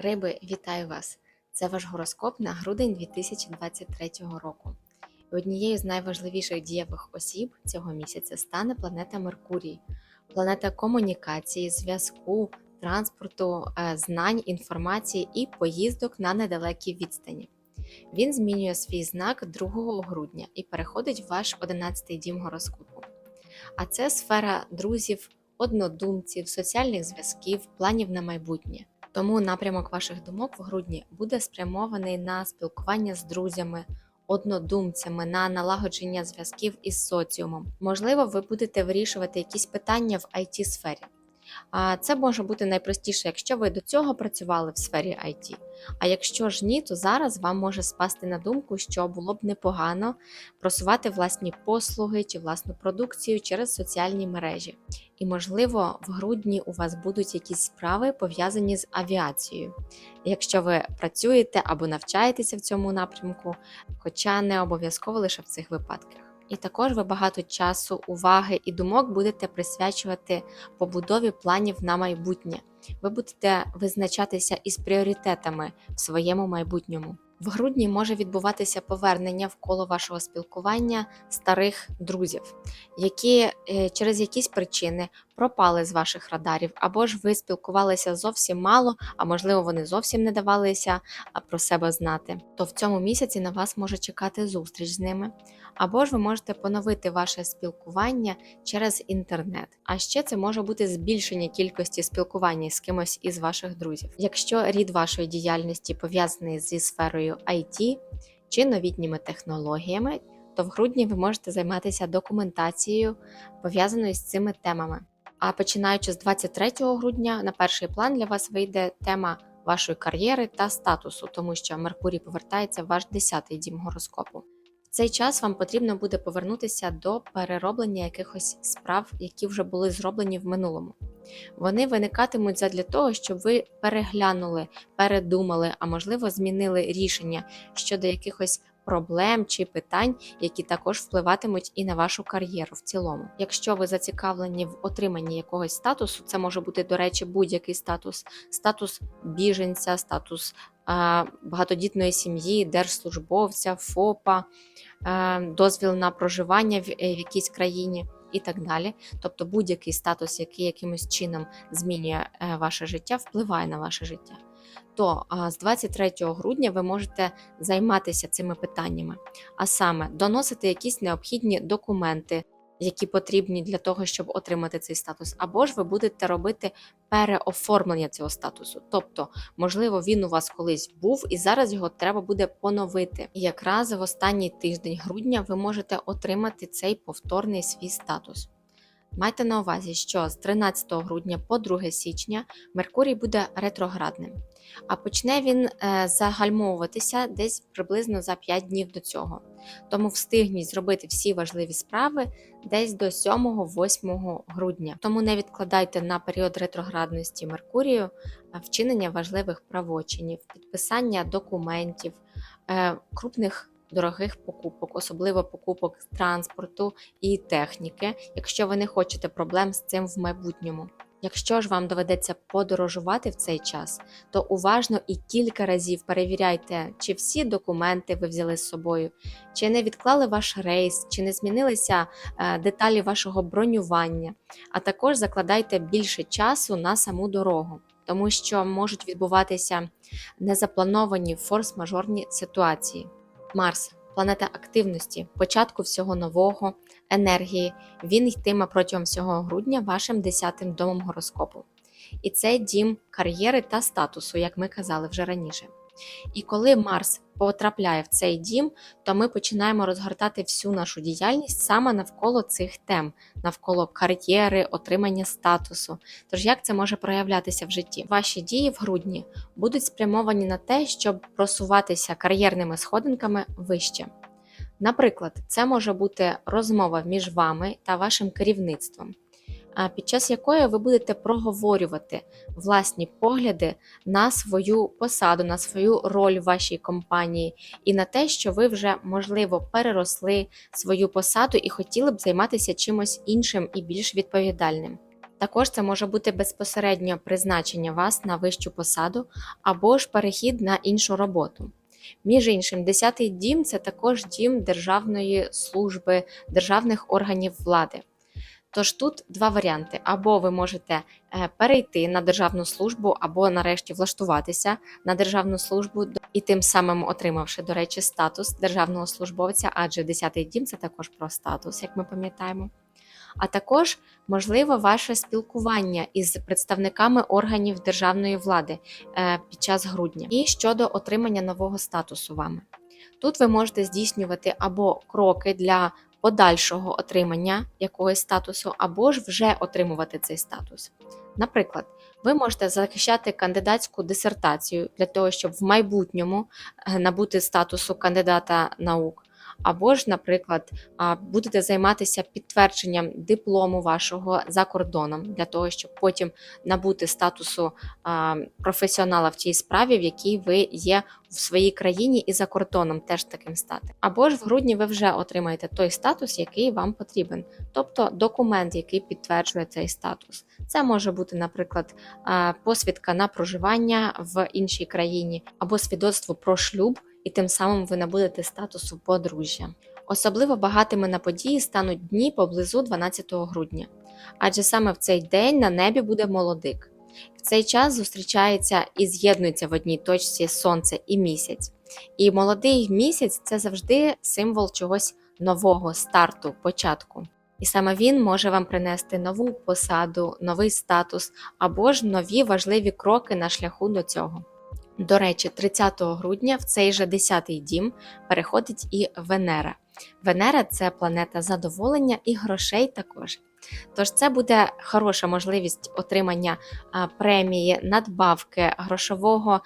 Риби, вітаю вас! Це ваш гороскоп на грудень 2023 року. Однією з найважливіших дієвих осіб цього місяця стане планета Меркурій, планета комунікації, зв'язку, транспорту, е, знань, інформації і поїздок на недалекій відстані. Він змінює свій знак 2 грудня і переходить в ваш 11-й дім гороскопу. А це сфера друзів, однодумців, соціальних зв'язків, планів на майбутнє. Тому напрямок ваших думок в грудні буде спрямований на спілкування з друзями, однодумцями, на налагодження зв'язків із соціумом. Можливо, ви будете вирішувати якісь питання в it сфері. Це може бути найпростіше, якщо ви до цього працювали в сфері IT. А якщо ж ні, то зараз вам може спасти на думку, що було б непогано просувати власні послуги чи власну продукцію через соціальні мережі. І, можливо, в грудні у вас будуть якісь справи пов'язані з авіацією, якщо ви працюєте або навчаєтеся в цьому напрямку, хоча не обов'язково лише в цих випадках. І також ви багато часу, уваги і думок будете присвячувати побудові планів на майбутнє. Ви будете визначатися із пріоритетами в своєму майбутньому. В грудні може відбуватися повернення в коло вашого спілкування старих друзів, які е, через якісь причини пропали з ваших радарів, або ж ви спілкувалися зовсім мало, а можливо, вони зовсім не давалися про себе знати. То в цьому місяці на вас може чекати зустріч з ними, або ж ви можете поновити ваше спілкування через інтернет. А ще це може бути збільшення кількості спілкування з кимось із ваших друзів. Якщо рід вашої діяльності пов'язаний зі сферою IT чи новітніми технологіями, то в грудні ви можете займатися документацією, пов'язаною з цими темами. А починаючи з 23 грудня, на перший план для вас вийде тема вашої кар'єри та статусу, тому що Меркурій повертається в ваш 10-й дім гороскопу. Цей час вам потрібно буде повернутися до перероблення якихось справ, які вже були зроблені в минулому. Вони виникатимуть задля того, щоб ви переглянули, передумали, а можливо, змінили рішення щодо якихось проблем чи питань, які також впливатимуть і на вашу кар'єру в цілому. Якщо ви зацікавлені в отриманні якогось статусу, це може бути, до речі, будь-який статус, статус біженця, статус а, багатодітної сім'ї, держслужбовця, ФОПа, дозвіл на проживання в, е, якійсь країні. І так далі, тобто будь-який статус, який якимось чином змінює е, ваше життя, впливає на ваше життя. То з 23 грудня ви можете займатися цими питаннями, а саме доносити якісь необхідні документи, які потрібні для того, щоб отримати цей статус, або ж ви будете робити переоформлення цього статусу. Тобто, можливо, він у вас колись був, і зараз його треба буде поновити. І якраз в останній тиждень грудня ви можете отримати цей повторний свій статус. Майте на увазі, що з 13 грудня по 2 січня Меркурій буде ретроградним, а почне він е, загальмовуватися десь приблизно за 5 днів до цього. Тому встигніть зробити всі важливі справи десь до 7-8 грудня. Тому не відкладайте на період ретроградності Меркурію е, вчинення важливих правочинів, підписання документів, е, крупних дорогих покупок, особливо покупок транспорту і техніки, якщо ви не хочете проблем з цим в майбутньому. Якщо ж вам доведеться подорожувати в цей час, то уважно і кілька разів перевіряйте, чи всі документи ви взяли з собою, чи не відклали ваш рейс, чи не змінилися е, деталі вашого бронювання, а також закладайте більше часу на саму дорогу, тому що можуть відбуватися незаплановані форс-мажорні ситуації. Марс планета активності, початку всього нового, енергії. Він йтиме протягом всього грудня вашим 10-м домом гороскопу. І це дім кар'єри та статусу, як ми казали вже раніше. І коли Марс потрапляє в цей дім, то ми починаємо розгортати всю нашу діяльність саме навколо цих тем, навколо кар'єри, отримання статусу. Тож як це може проявлятися в житті? Ваші дії в грудні будуть спрямовані на те, щоб просуватися кар'єрними сходинками вище. Наприклад, це може бути розмова між вами та вашим керівництвом, під час якої ви будете проговорювати власні погляди на свою посаду, на свою роль в вашій компанії і на те, що ви вже можливо переросли свою посаду і хотіли б займатися чимось іншим і більш відповідальним. Також це може бути безпосередньо призначення вас на вищу посаду або ж перехід на іншу роботу. Між іншим, 10-й дім це також дім Державної служби, державних органів влади. Тож тут два варіанти: або ви можете е, перейти на державну службу, або нарешті влаштуватися на державну службу, і тим самим отримавши, до речі, статус державного службовця, адже 10-й дім це також про статус, як ми пам'ятаємо. А також можливо ваше спілкування із представниками органів державної влади е, під час грудня і щодо отримання нового статусу вами. Тут ви можете здійснювати або кроки для подальшого отримання якогось статусу, або ж вже отримувати цей статус. Наприклад, ви можете захищати кандидатську дисертацію для того, щоб в майбутньому е, набути статусу кандидата наук. Або ж, наприклад, будете займатися підтвердженням диплому вашого за кордоном для того, щоб потім набути статусу професіонала в тій справі, в якій ви є в своїй країні і за кордоном теж таким стати. Або ж в грудні ви вже отримаєте той статус, який вам потрібен, тобто документ, який підтверджує цей статус. Це може бути, наприклад, посвідка на проживання в іншій країні або свідоцтво про шлюб і тим самим ви набудете статусу подружжя. Особливо багатими на події стануть дні поблизу 12 грудня, адже саме в цей день на небі буде молодик. В цей час зустрічається і з'єднується в одній точці сонце і місяць. І молодий місяць це завжди символ чогось нового, старту, початку. І саме він може вам принести нову посаду, новий статус або ж нові важливі кроки на шляху до цього. До речі, 30 грудня в цей же 10-й дім переходить і Венера. Венера це планета задоволення і грошей також. Тож це буде хороша можливість отримання премії, надбавки, грошового,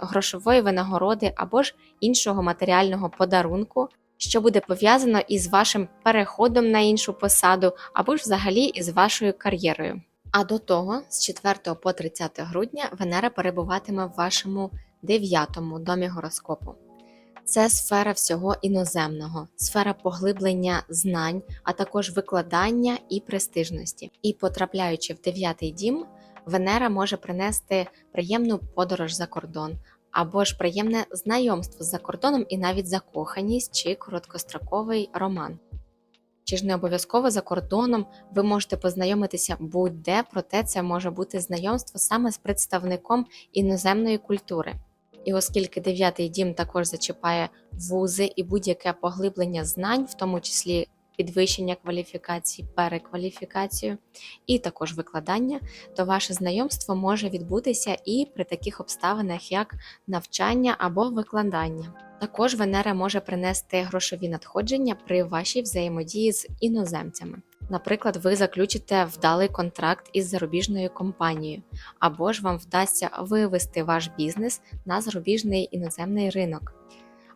грошової винагороди або ж іншого матеріального подарунку, що буде пов'язано із вашим переходом на іншу посаду, або ж взагалі із вашою кар'єрою. А до того, з 4 по 30 грудня Венера перебуватиме в вашому дев'ятому домі гороскопу. Це сфера всього іноземного, сфера поглиблення знань, а також викладання і престижності. І потрапляючи в дев'ятий дім, Венера може принести приємну подорож за кордон, або ж приємне знайомство з за кордоном і навіть закоханість чи короткостроковий роман. Чи ж не обов'язково за кордоном ви можете познайомитися будь-де, проте це може бути знайомство саме з представником іноземної культури. І оскільки дев'ятий дім також зачіпає вузи і будь-яке поглиблення знань, в тому числі підвищення кваліфікації, перекваліфікацію і також викладання, то ваше знайомство може відбутися і при таких обставинах, як навчання або викладання. Також Венера може принести грошові надходження при вашій взаємодії з іноземцями. Наприклад, ви заключите вдалий контракт із зарубіжною компанією, або ж вам вдасться вивести ваш бізнес на зарубіжний іноземний ринок.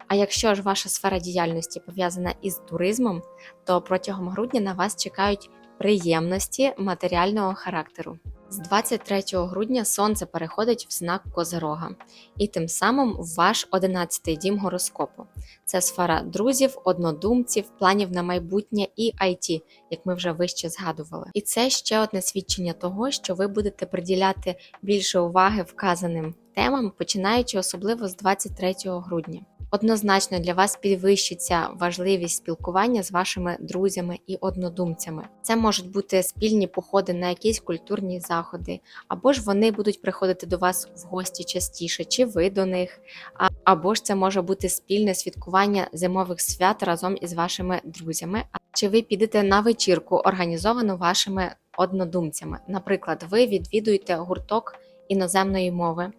А якщо ж ваша сфера діяльності пов'язана із туризмом, то протягом грудня на вас чекають приємності матеріального характеру. З 23 грудня сонце переходить в знак Козирога, і тим самим в ваш 11-й дім гороскопу. Це сфера друзів, однодумців, планів на майбутнє і IT, як ми вже вище згадували. І це ще одне свідчення того, що ви будете приділяти більше уваги вказаним темам, починаючи особливо з 23 грудня. Однозначно для вас підвищиться важливість спілкування з вашими друзями і однодумцями. Це можуть бути спільні походи на якісь культурні заходи, або ж вони будуть приходити до вас в гості частіше, чи ви до них, або ж це може бути спільне святкування зимових свят разом із вашими друзями. Чи ви підете на вечірку, організовану вашими однодумцями? Наприклад, ви відвідуєте гурток іноземної мови.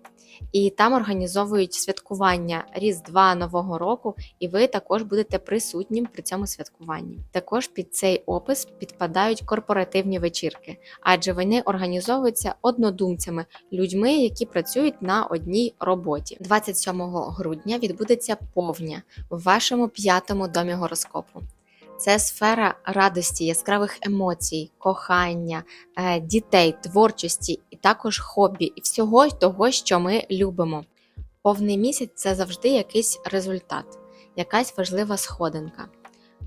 І там організовують святкування Різдва Нового року, і ви також будете присутнім при цьому святкуванні. Також під цей опис підпадають корпоративні вечірки, адже вони організовуються однодумцями, людьми, які працюють на одній роботі. 27 грудня відбудеться повня в вашому п'ятому домі гороскопу. Це сфера радості, яскравих емоцій, кохання, е, дітей, творчості і також хобі, і всього того, що ми любимо. Повний місяць це завжди якийсь результат, якась важлива сходинка.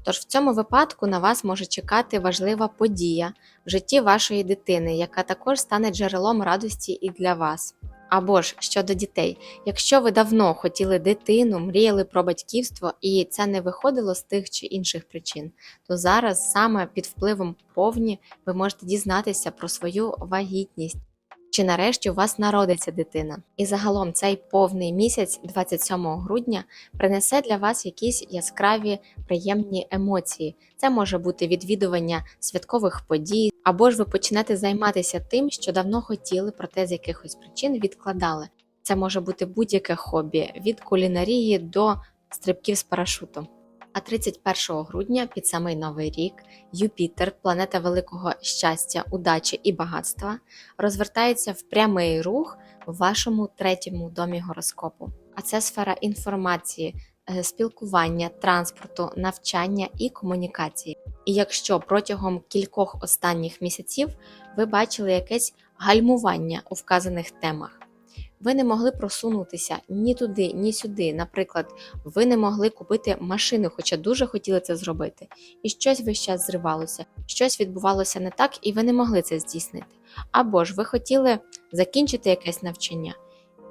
Тож в цьому випадку на вас може чекати важлива подія в житті вашої дитини, яка також стане джерелом радості і для вас. Або ж щодо дітей, якщо ви давно хотіли дитину, мріяли про батьківство і це не виходило з тих чи інших причин, то зараз саме під впливом повні ви можете дізнатися про свою вагітність. Чи нарешті у вас народиться дитина? І загалом цей повний місяць, 27 грудня, принесе для вас якісь яскраві приємні емоції. Це може бути відвідування святкових подій, або ж ви почнете займатися тим, що давно хотіли, проте з якихось причин відкладали. Це може бути будь-яке хобі від кулінарії до стрибків з парашутом. А 31 грудня під самий новий рік Юпітер, планета великого щастя, удачі і багатства, розвертається в прямий рух в вашому третьому домі гороскопу. А це сфера інформації, е, спілкування, транспорту, навчання і комунікації. І якщо протягом кількох останніх місяців ви бачили якесь гальмування у вказаних темах, ви не могли просунутися ні туди, ні сюди. Наприклад, ви не могли купити машину, хоча дуже хотіли це зробити, і щось весь час зривалося, щось відбувалося не так, і ви не могли це здійснити. Або ж ви хотіли закінчити якесь навчання,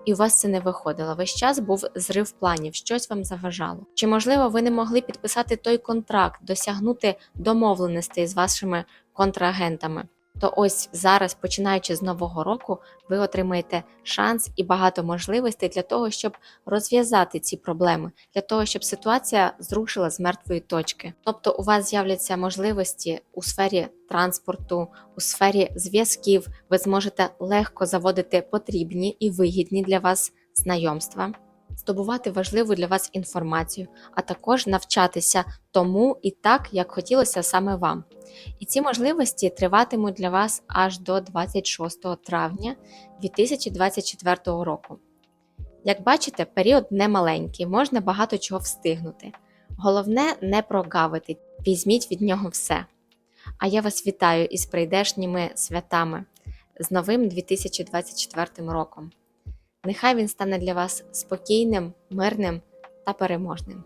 і у вас це не виходило. Весь час був зрив планів, щось вам заважало. Чи можливо ви не могли підписати той контракт, досягнути домовленостей з вашими контрагентами? То ось зараз, починаючи з нового року, ви отримаєте шанс і багато можливостей для того, щоб розв'язати ці проблеми, для того, щоб ситуація зрушила з мертвої точки. Тобто, у вас з'являться можливості у сфері транспорту, у сфері зв'язків. Ви зможете легко заводити потрібні і вигідні для вас знайомства. Здобувати важливу для вас інформацію, а також навчатися тому і так, як хотілося саме вам. І ці можливості триватимуть для вас аж до 26 травня 2024 року. Як бачите, період не маленький, можна багато чого встигнути. Головне не прогавити, візьміть від нього все. А я вас вітаю із прийдешніми святами з новим 2024 роком. Нехай він стане для вас спокійним, мирним та переможним.